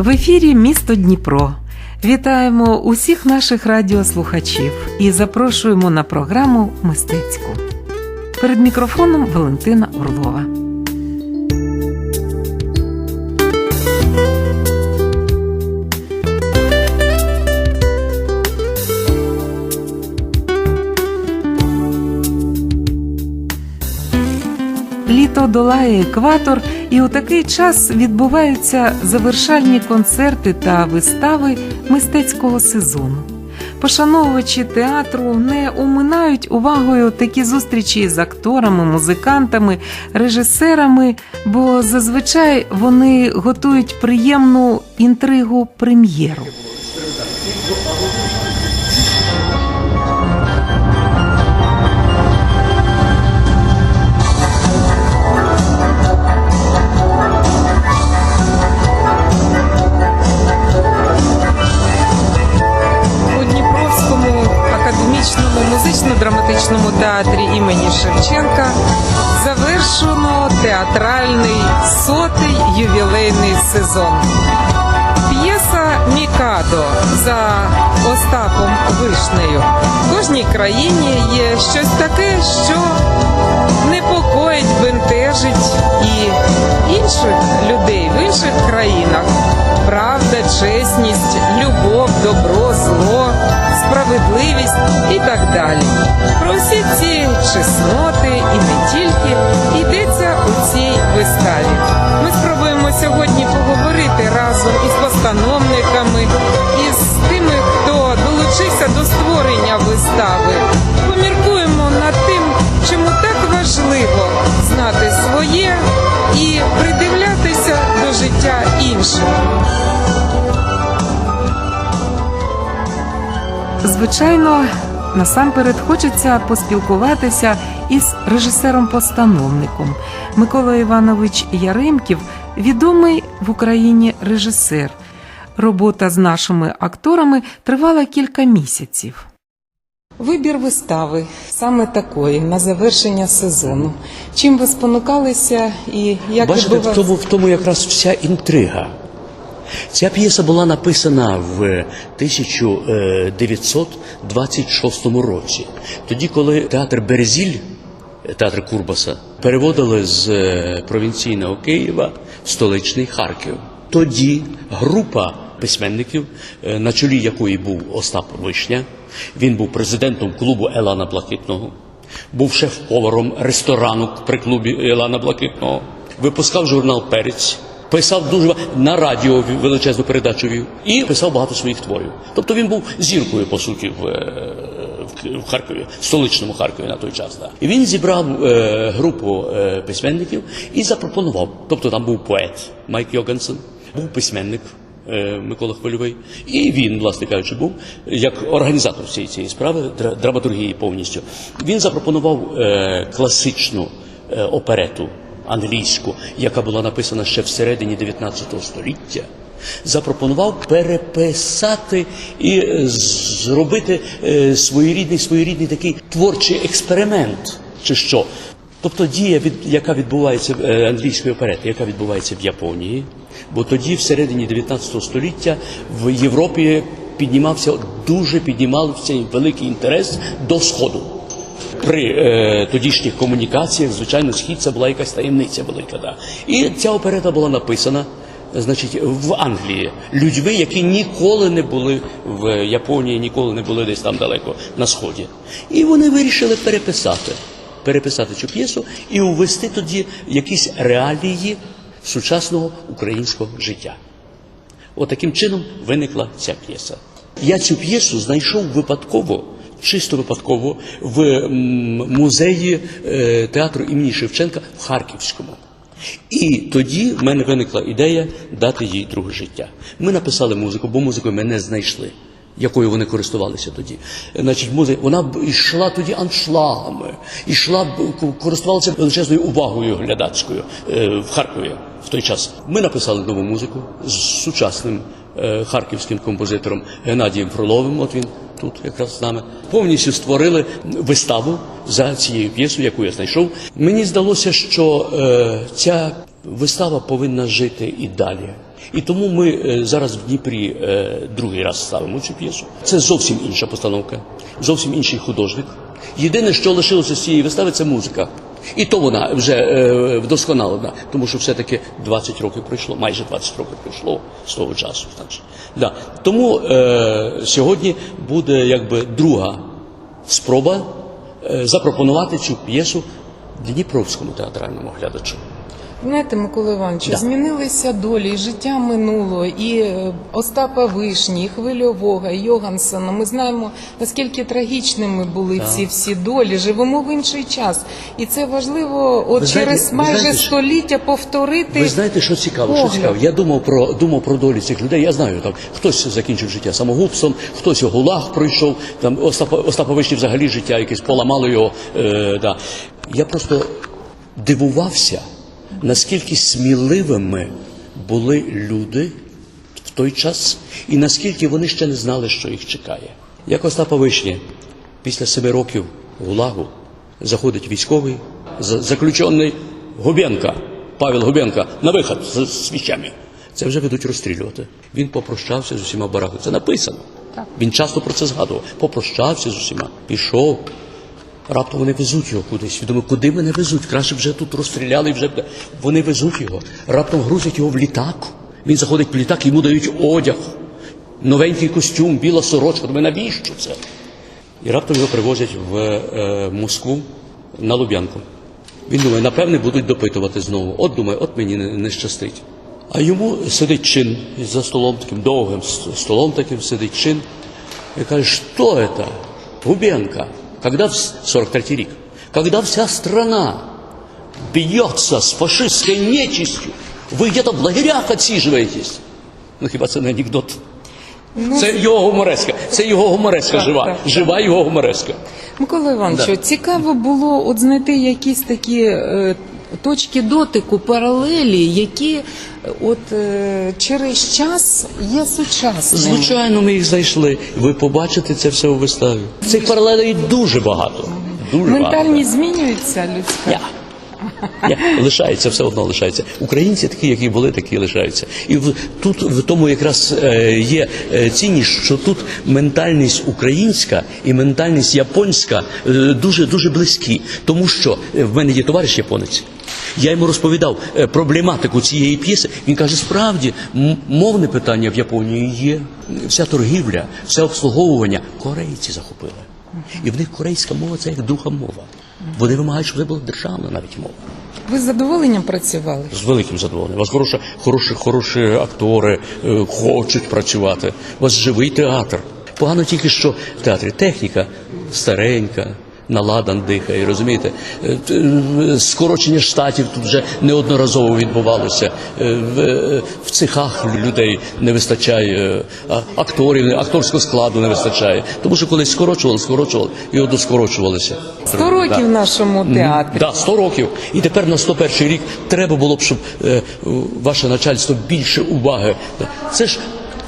В ефірі місто Дніпро. Вітаємо усіх наших радіослухачів і запрошуємо на програму Мистецьку. Перед мікрофоном Валентина Орлова. Літо долає екватор, і у такий час відбуваються завершальні концерти та вистави мистецького сезону. Пошановувачі театру не уминають увагою такі зустрічі з акторами, музикантами, режисерами, бо зазвичай вони готують приємну інтригу прем'єру. Музично-драматичному театрі імені Шевченка завершено театральний сотий ювілейний сезон. П'єса Мікадо за Остапом Вишнею. В кожній країні є щось таке, що непокоїть, бентежить і інших людей в інших країнах. Правда, чесність, любов, добро, зло, справедливість і так далі. Про всі ці чесноти і не тільки йдеться у цій виставі. Ми спробуємо сьогодні поговорити разом із постановниками, із тими, хто долучився до створення вистави. Поміркуємо над тим, чому так важливо знати своє і придивлятися до життя інших. Звичайно, насамперед хочеться поспілкуватися із режисером-постановником. Микола Іванович Яремків відомий в Україні режисер. Робота з нашими акторами тривала кілька місяців. Вибір вистави саме такої на завершення сезону. Чим ви спонукалися і як Бачите, в тому, в тому якраз вся інтрига. Ця п'єса була написана в 1926 році, тоді, коли театр Березіль, театр Курбаса, переводили з е, провінційного Києва в столичний Харків. Тоді група письменників, е, на чолі якої був Остап Вишня, він був президентом клубу Елана Блакитного, був шеф-поваром ресторану при клубі Елана Блакитного, випускав журнал Перець. Писав дуже на радіо величезну передачу вів і писав багато своїх творів. Тобто він був зіркою, по суті, в, е, в Ки- в столичному Харкові на той час. Да. І він зібрав е, групу е, письменників і запропонував. Тобто там був поет Майк Йогансен, був письменник е, Микола Хвильовий, і він, власне кажучи, був як організатор цієї, цієї справи, дра- драматургії повністю. Він запропонував е, класичну е, оперету англійську, яка була написана ще всередині 19 століття, запропонував переписати і е, зробити е, своєрідний, своєрідний такий творчий експеримент, чи що. Тобто дія, від, яка відбувається е, англійської оперети, яка відбувається в Японії, бо тоді, всередині 19 століття, в Європі піднімався дуже піднімався великий інтерес до сходу при е, тодішніх комунікаціях, звичайно, схід це була якась таємниця велика. Да. І ця оперета була написана. Значить, в Англії людьми, які ніколи не були в Японії, ніколи не були десь там далеко на сході. І вони вирішили переписати, переписати цю п'єсу і увести тоді якісь реалії сучасного українського життя. Отаким чином виникла ця п'єса. Я цю п'єсу знайшов випадково, чисто випадково, в музеї е, театру імені Шевченка в Харківському. І тоді в мене виникла ідея дати їй друге життя. Ми написали музику, бо музикою ми не знайшли. Якою вони користувалися тоді? Значить, музика, вона йшла тоді аншлагами, йшла користувалася величезною увагою глядацькою е, в Харкові в той час. Ми написали нову музику з сучасним харківським композитором Геннадієм Фроловим. От він тут якраз з нами повністю створили виставу за цією п'єсою, яку я знайшов. Мені здалося, що е, ця вистава повинна жити і далі. І тому ми е, зараз в Дніпрі е, другий раз ставимо цю п'єсу. Це зовсім інша постановка, зовсім інший художник. Єдине, що лишилося з цієї вистави, це музика. І то вона вже е, вдосконалена, тому що все-таки 20 років пройшло, майже 20 років пройшло з того часу. Да. Тому е, сьогодні буде якби друга спроба е, запропонувати цю п'єсу Дніпровському театральному глядачу. Знаєте, Микола Івановичу, Да. змінилися долі, і життя минуло, і е, Остапа Вишні, і Хвильового, і Йогансона. Ми знаємо, наскільки трагічними були ці всі долі. Живемо в інший час. І це важливо от Ви знаєте- через ви майже знаєте, що- століття повторити. Ви знаєте, що цікаво? Що погляд. цікаво? Я думав про думав про долі цих людей. Я знаю, там хтось закінчив життя самогубством, хтось у гулаг пройшов. Там Остапа Остапа Вишні взагалі життя якесь поламало його. Е, да. Я просто дивувався, наскільки сміливими були люди в той час, і наскільки вони ще не знали, що їх чекає. Як Остапа Вишні після семи років гулагу заходить військовий, заключений Губенка, Павел Губенка, на вихід з, з свічами. Це вже ведуть розстрілювати. Він попрощався з усіма бараками. Це написано. Так. Він часто про це згадував. Попрощався з усіма, пішов. Раптом вони везуть його кудись. Він думає, куди мене везуть? Краще вже тут розстріляли вже вони везуть його. Раптом грузять його в літак. Він заходить в літак, йому дають одяг, новенький костюм, біла сорочка. Думаю, навіщо це? І раптом його привозять в е, Москву на Луб'янку. Він думає, напевне, будуть допитувати знову. От думає, от мені не, не щастить. А йому сидить чин за столом, таким довгим столом таким сидить чин. І каже, що це? Губенко, когда в с- 43 рик, когда вся страна бьется с фашистской нечистью, ви где-то в лагерях отсиживаетесь. Ну хіба це не анекдот? Це його гумореска, це його гумореска Так, жива, так. жива його гумореска. Микола Івановичу, Да. цікаво було от знайти якісь такі е, точки дотику, паралелі, які е, от е, через час є сучасними. Звичайно, ми їх знайшли. Ви побачите це все у виставі. Цих паралелей дуже багато. Дуже Ментальність змінюється людська. багато. Лишається, все одно лишається. Українці такі, які були, такі лишаються. І в, тут в тому якраз е, є е, цінність, що тут ментальність українська і ментальність японська е, дуже дуже близькі. Тому що в мене є товариш японець. Я йому розповідав проблематику цієї п'єси. Він каже: справді, мовне питання в Японії є. Вся торгівля, все обслуговування корейці захопили. І в них корейська мова це як друга мова. Вони вимагають, щоб це була державна навіть мова. Ви з задоволенням працювали? З великим задоволенням. У вас хороші, хороші, хороші актори е, хочуть працювати. У вас живий театр. Погано тільки що в театрі техніка старенька. Наладан дихає, розумієте? Е, е, Скорочення штатів тут вже неодноразово відбувалося. Е, В, в цехах людей не вистачає акторів, акторського складу не вистачає. Тому що колись скорочували, скорочували і одоскорочувалися. Сто років нашому театрі. Да, 100 років. І тепер на 101 рік треба було б, щоб е, ваше начальство більше уваги. Це ж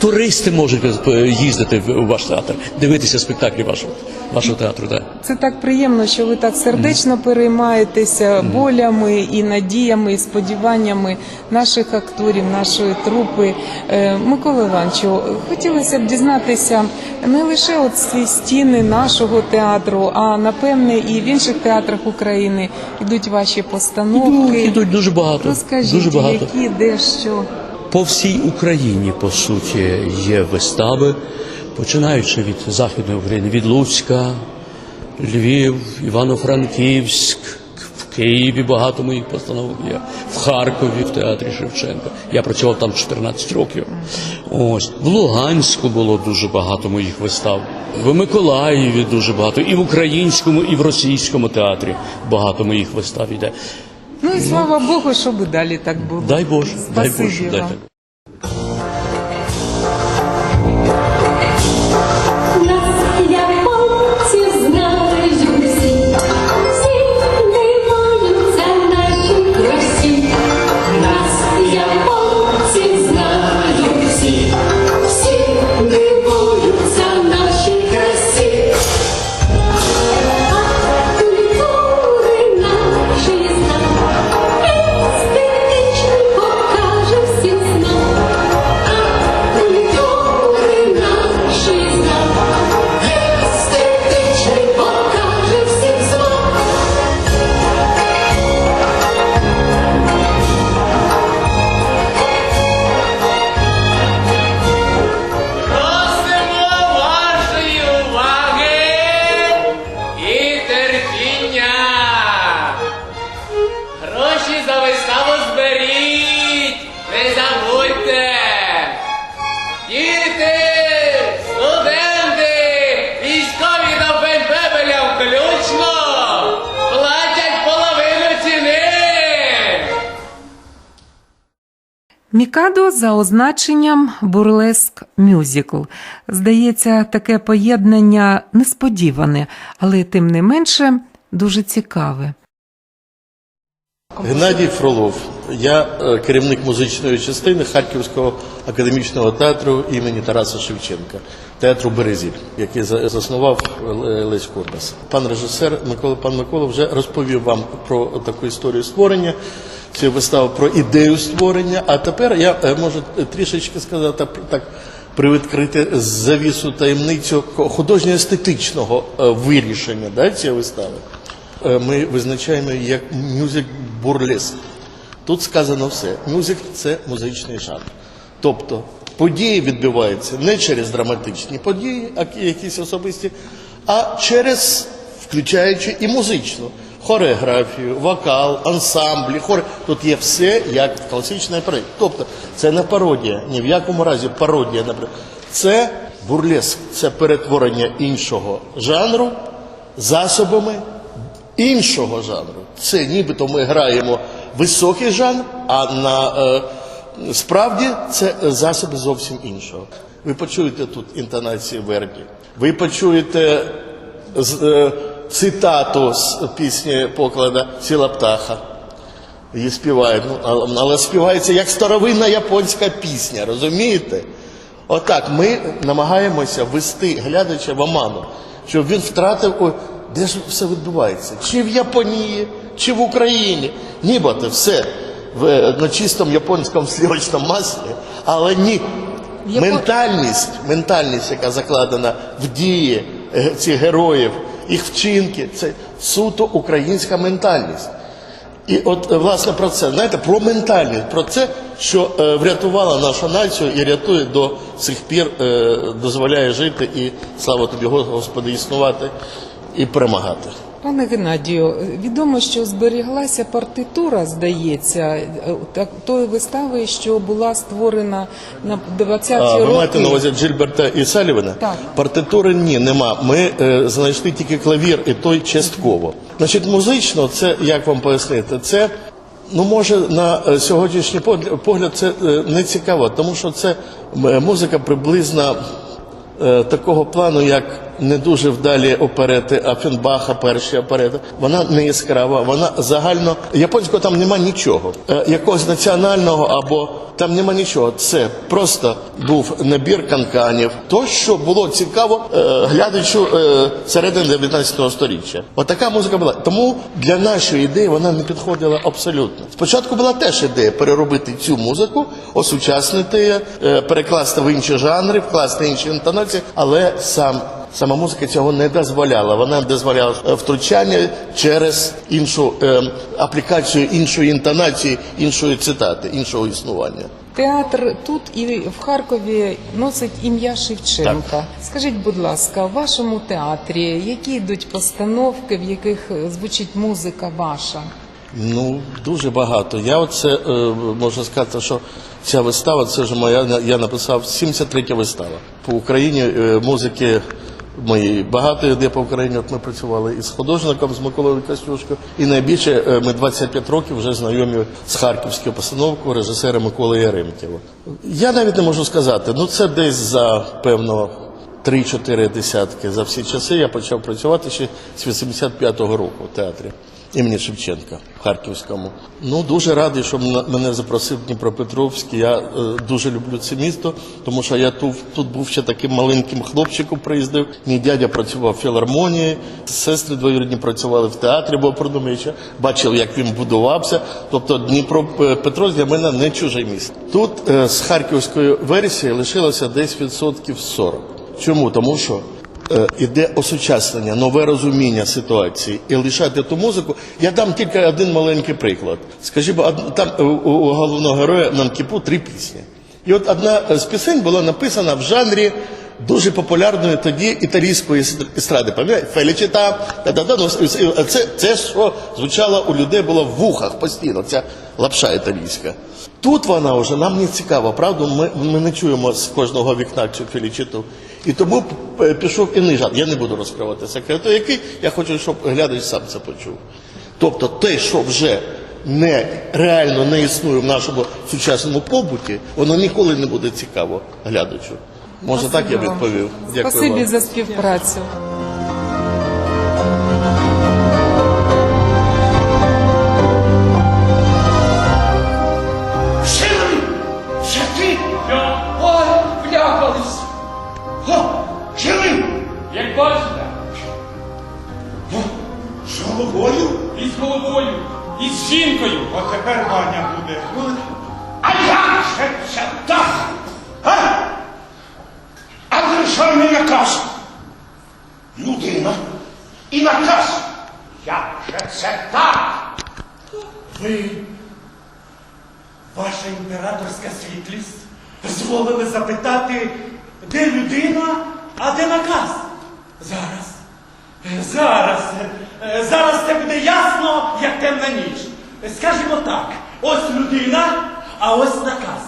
туристи можуть е, їздити в у ваш театр, дивитися спектаклі вашого, вашого театру. Да. Це так приємно, що ви так сердечно переймаєтеся болями і надіями, і сподіваннями наших акторів, нашої трупи. Е, Микола Івановичу, хотілося б дізнатися не лише от ці стіни нашого театру, а напевне і в інших театрах України йдуть ваші Ідуть, постановки. ідуть дуже багато. Розкажіть, дуже багато. які, де, що. По всій Україні, по суті, є вистави, починаючи від Західної України, від Луцька, Львів, Івано-Франківськ, в Києві багато моїх постановок є, в Харкові, в театрі Шевченка. Я працював там 14 років. Ось в Луганську було дуже багато моїх вистав. В Миколаєві дуже багато, і в українському, і в російському театрі багато моїх вистав йде. Ну і слава Богу, щоб і далі так було. Дай Боже, дай Спасибі Боже, дай вам. За означенням бурлеск мюзикл. Здається, таке поєднання несподіване, але тим не менше дуже цікаве. Геннадій Фролов. Я е, керівник музичної частини Харківського академічного театру імені Тараса Шевченка, театру Березіль, який за- заснував Лесь Курбас. Пан режисер Микола пан Микола вже розповів вам про таку історію створення цієї вистави, про ідею створення. А тепер я е, можу трішечки сказати так. Привідкрити завісу таємницю художньо-естетичного е, вирішення да, цієї вистави. Е, ми визначаємо її як мюзик бурлеск. Тут сказано все. Мюзик це музичний жанр. Тобто події відбуваються не через драматичні події, а якісь особисті, а через, включаючи і музичну. Хореографію, вокал, ансамблі, хор. Тут є все як в класичній. Тобто це не пародія, ні в якому разі пародія, наприклад. Це бурлеск, це перетворення іншого жанру засобами іншого жанру. Це нібито ми граємо високий жанр, а на е, справді це засоби зовсім іншого. Ви почуєте тут інтонації Верді, ви почуєте з- е, цитату з пісні поклада Сіла птаха. Її співають, ну, але, співається як старовинна японська пісня, розумієте? Отак ми намагаємося вести глядача в оману, щоб він втратив, о, де ж все відбувається? Чи в Японії, чи в Україні. Нібито все в, на чистому японському сливочному маслі, але ні. Ментальність, ментальність, яка закладена в дії е, цих героїв, їх вчинки, це суто українська ментальність. І от е, власне про це, знаєте, про ментальність, про це, що е, врятувала нашу націю і рятує до сих пір, е, дозволяє жити і слава тобі, Господи, існувати і перемагати. Пане Геннадію, відомо, що зберіглася партитура, здається, так, тої вистави, що була створена на 20-ті А, ви маєте на увазі Джильберта і Салівана? Так. Партитури ні, нема. Ми е, знайшли тільки клавір, і той частково. Значить, музично, це як вам пояснити? Це ну може на е, сьогоднішній погляд, це е, не цікаво, тому що це е, музика приблизно такого плану, як не дуже вдалі оперети Афенбаха, перші оперети. Вона не яскрава, вона загально японського там нема нічого. Е, якогось національного або там нема нічого. Це просто був набір канканів. То, що було цікаво е, глядачу е, середини 19 століття. Отака музика була. Тому для нашої ідеї вона не підходила абсолютно. Спочатку була теж ідея переробити цю музику, осучаснити перекласти в інші жанри, вкласти інші інтонації, але сам. Сама музика цього не дозволяла. Вона дозволяла е, втручання через іншу е, аплікацію іншої інтонації, іншої цитати, іншого існування. Театр тут і в Харкові носить ім'я Шевченка. Скажіть, будь ласка, в вашому театрі які йдуть постановки, в яких е, звучить музика ваша? Ну, дуже багато. Я оце е, можу сказати, що ця вистава, це ж моя, я написав 73 вистава. По Україні е, музики моєї багато де по Україні. От ми працювали із художником, з Миколою Костюшко. І найбільше е, ми 25 років вже знайомі з харківською постановкою режисера Миколи Яремківа. Я навіть не можу сказати, ну це десь за певно 3-4 десятки за всі часи. Я почав працювати ще з 85-го року в театрі імені Шевченка в Харківському. Ну дуже радий, що мене запросив Дніпропетровський. Я е, дуже люблю це місто, тому що я тут, тут був ще таким маленьким хлопчиком. Приїздив. Мій дядя працював в філармонії, сестри двоюрідні працювали в театрі Бопродомича. Бачив, як він будувався. Тобто Дніпропетровськ для мене не чуже місто. Тут е, з харківської версії лишилося десь відсотків 40. Чому? Тому що е, іде осучаснення, нове розуміння ситуації і лишати ту музику. Я дам тільки один маленький приклад. Скажімо, там е, у, головного героя Нанкіпу три пісні. І от одна з пісень була написана в жанрі дуже популярної тоді італійської ес- естради. Пам'ятаєте? Фелічіта, і- це, це що звучало у людей було в вухах постійно, ця лапша італійська. Тут вона вже нам не цікава, правда? Ми, ми не чуємо з кожного вікна цю фелічиту. І тому пішов іний жанр. Я не буду розкривати секрету, який я хочу, щоб глядач сам це почув. Тобто те, що вже не реально не існує в нашому сучасному побуті, воно ніколи не буде цікаво глядачу. Може так я відповів? Дякую Спасибі вам. за співпрацю. І наказ. Як же це так? Ви, ваша імператорська світлість, дозволили запитати, де людина, а де наказ? Зараз. е, Зараз. е, Зараз це буде ясно, як темна ніч. Скажімо так, ось людина, а ось наказ.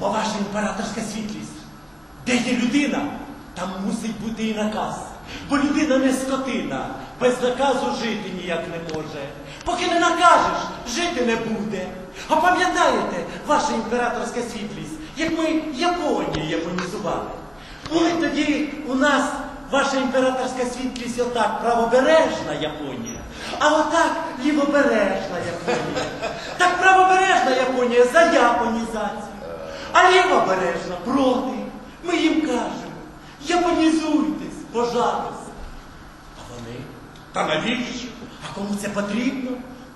Бо ваша імператорська світлість, де є людина, там мусить бути і наказ. Бо людина не скотина, без наказу жити ніяк не може. Поки не накажеш, жити не буде. А пам'ятаєте, ваша імператорська світлість, як ми Японію японізували? Були тоді у нас ваша імператорська світлість отак правобережна Японія, а отак лівобережна Японія. Так правобережна Японія за японізацію, а лівобережна проти. Ми їм кажемо, японізуйтесь, пожатися. А вони, та навіщо? А кому це потрібно?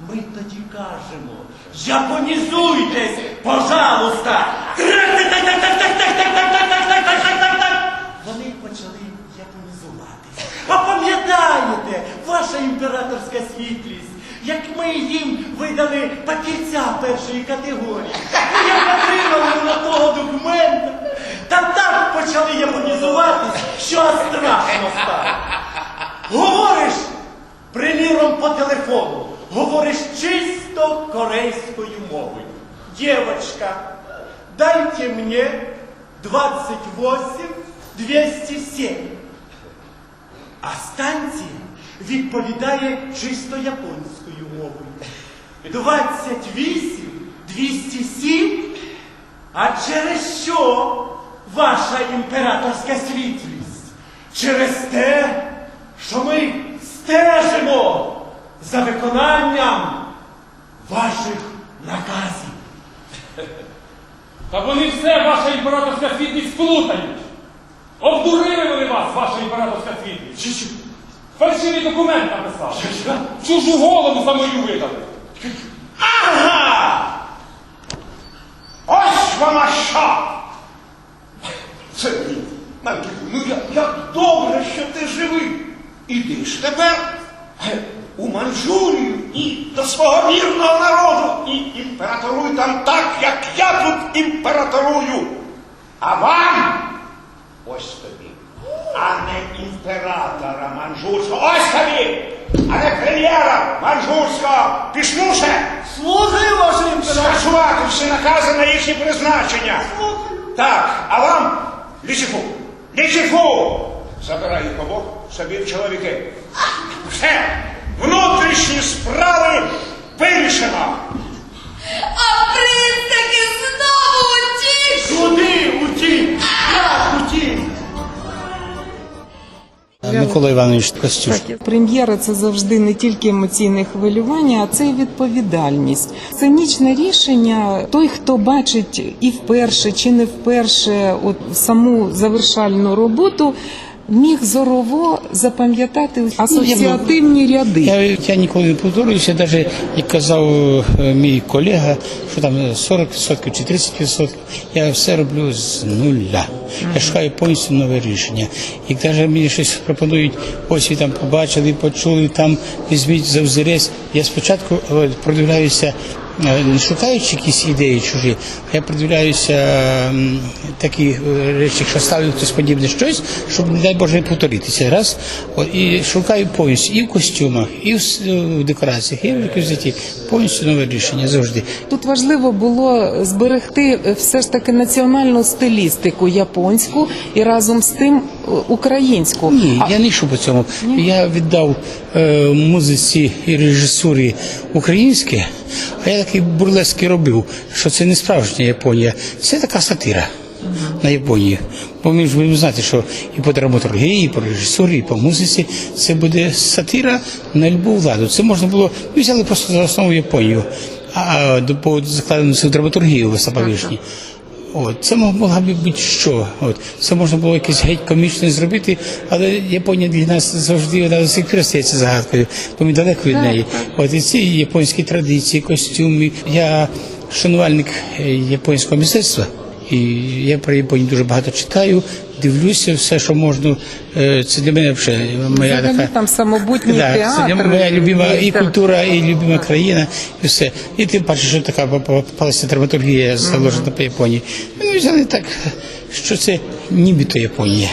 Ми тоді кажемо, Японізуйтесь, пожалуйста! Вони почали японізуватись. А пам'ятаєте, ваша імператорська світлість, як ми їм видали папірця першої категорії, ми як отримали на того документа та так почали японізуватись, що аж страшно стало. Говориш, приміром, по телефону, говориш чисто корейською мовою. Девочка, дайте мне 28 207. А станція відповідає чисто японською мовою. 28 207. А через що ваша імператорська світлість? Через те, що ми стежимо за виконанням ваших наказів. Та вони все, ваша імператорська світлість, плутають. Обдурили вони вас, ваша імператорська світлість. Чи що? Фальшивий документ написали. що? Чужу голову за мою видали. Ага! Ось вона що! Навіть, Ну як, як добре, що ти живий. Іди ж тепер е, у Манчжурію і до свого вірного народу і імператоруй там так, як я тут імператорую. А вам ось тобі, а не імператора манжурського. Ось тобі, а не прем'єра манжурського. Пішнуше! Слухаю, ваше імператор. Скасувати всі накази на їхні призначення. Так, а вам лічифу, лічифу! Забирай їх обох собі в чоловіки. Все, внутрішні справи вирішено. А принц таки знову Микола Іванович Костюш. Прем'єра це завжди не тільки емоційне хвилювання, а це і відповідальність. Цинічне рішення. Той, хто бачить і вперше, чи не вперше, от саму завершальну роботу. Міг зорово запам'ятати асоціативні ряди. Я, я ніколи не повторююся, навіть як казав е, мій колега, що там 40% чи 30%, я все роблю з нуля. Я шукаю повністю нове рішення. Як навіть мені щось пропонують, ось ви там побачили, почули, там візьміть за взірець, я спочатку е, продивляюся, не шукаючи якісь ідеї чужі, я придивляюся такі е, речі, якщо ставлю хтось подібне щось, щоб, не дай Боже, повторитися. Раз, От, і шукаю повністю і в костюмах, і в, в декораціях, і в реквізиті. Повністю нове рішення завжди. Тут важливо було зберегти е, все ж таки національну стилістику японську і разом з тим українську. Ні, А- я не йшов по цьому. Я віддав е, музиці і режисурі українське, а я такий бурлески робив, що це не справжня Японія, це така сатира на Японію. Бо ми ж будемо знати, що і по драматургії, і по режисурі, і по музиці це буде сатира на любу владу. Це можна було, ми взяли просто за основу Японію, а до по закладено в драматургію Висоповишні. От, це мог- могла б бути що. От, це можна було якесь геть комічне зробити, але Японія для нас завжди вона до сих пір стається загадкою, бо ми далеко від неї. От і ці японські традиції, костюми. Я шанувальник е, японського мистецтва. І я про Японію дуже багато читаю, дивлюся все, що можна. Е, Це для мене вже моя Взагалі така там самобутній Да, це театр. моя любима і культура, і любима країна, і все. І тим паче, що така попалася драматургія заложена по Японії. Ми взяли так, що це нібито Японія.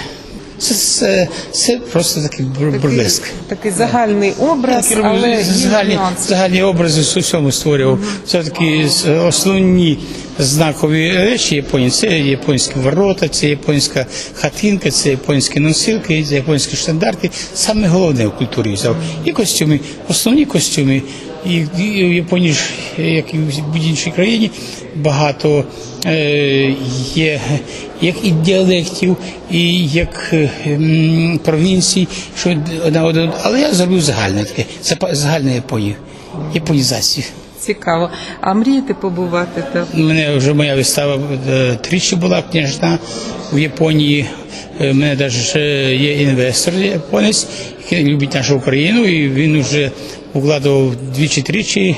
Це, це, це просто такий бур- бурлеск. Такий загальний образ, Так, і робив але загальні, загальні образи з усьому створював. Це такі основні знакові речі Японії. Це японські ворота, це японська хатинка, це японські носилки, це японські штандарти. Саме головне в культурі взяв. І костюми, основні костюми. І, в Японії як і в будь-іншій країні, багато е, є як і діалектів, і як е, провінцій, що одна один. Але я зробив загальне таке, загальне Японію, японізацію. Цікаво. А мрієте побувати там? Мене вже моя вистава е, тричі була княжна в Японії. Е, У мене навіть є інвестор японець, який любить нашу Україну, і він вже укладував двічі-тричі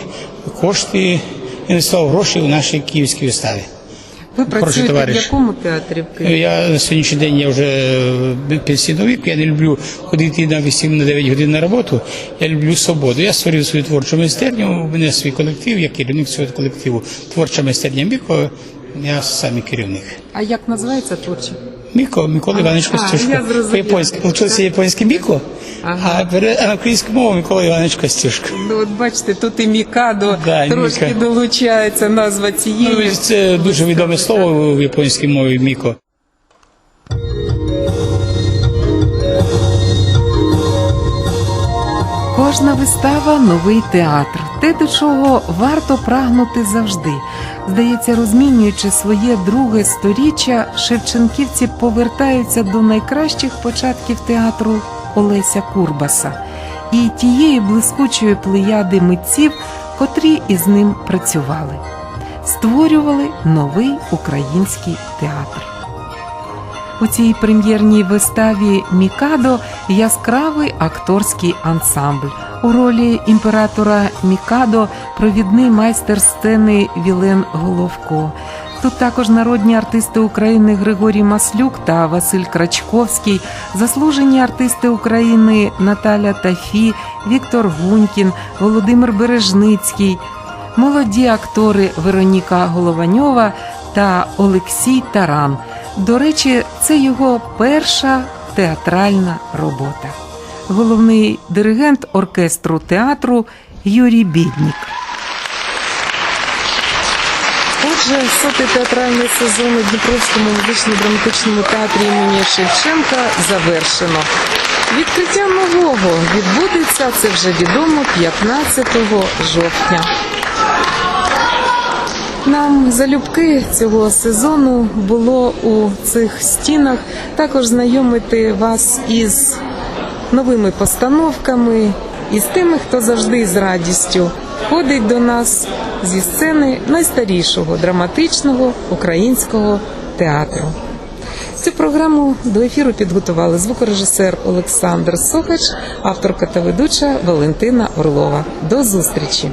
кошти, інвестував гроші у нашій київській вистави. Ви працюєте в якому театрі? Я на сьогоднішній день я вже пенсійний вік, я не люблю ходити на 8-9 годин на роботу, я люблю свободу. Я створив свою творчу майстерню, у мене свій колектив, я керівник цього колективу. Творча майстерня Міко, я сам керівник. А як називається творча? Міко, Микола Іванович А, Костюшко. я. По-японськи. Получилося японське Міко, Ага. а, на українську мову Микола Іванович Костюшко. Ну, от бачите, тут і Мікадо Да, трошки Міка. долучається назва Ну, цієї. Це дуже відоме слово в японській мові Міко. Кожна вистава новий театр, те, до чого варто прагнути завжди. Здається, розмінюючи своє друге сторіччя, шевченківці повертаються до найкращих початків театру Олеся Курбаса і тієї блискучої плеяди митців, котрі із ним працювали, створювали новий український театр. У цій прем'єрній виставі Мікадо яскравий акторський ансамбль. У ролі імператора Мікадо провідний майстер сцени Вілен Головко. Тут також народні артисти України Григорій Маслюк та Василь Крачковський, заслужені артисти України Наталя Тафі, Віктор Гунькін, Володимир Бережницький, молоді актори Вероніка Голованьова та Олексій Таран. До речі, це його перша театральна робота. Головний диригент оркестру театру Юрій Біднік. Отже, сотий театральний сезон у Дніпровському музично-драматичному театрі імені Шевченка завершено. Відкриття нового відбудеться, це вже відомо, 15 жовтня. Нам залюбки цього сезону було у цих стінах також знайомити вас із новими постановками, і з тими, хто завжди з радістю ходить до нас зі сцени найстарішого драматичного українського театру. Цю програму до ефіру підготували звукорежисер Олександр Сохач, авторка та ведуча Валентина Орлова. До зустрічі!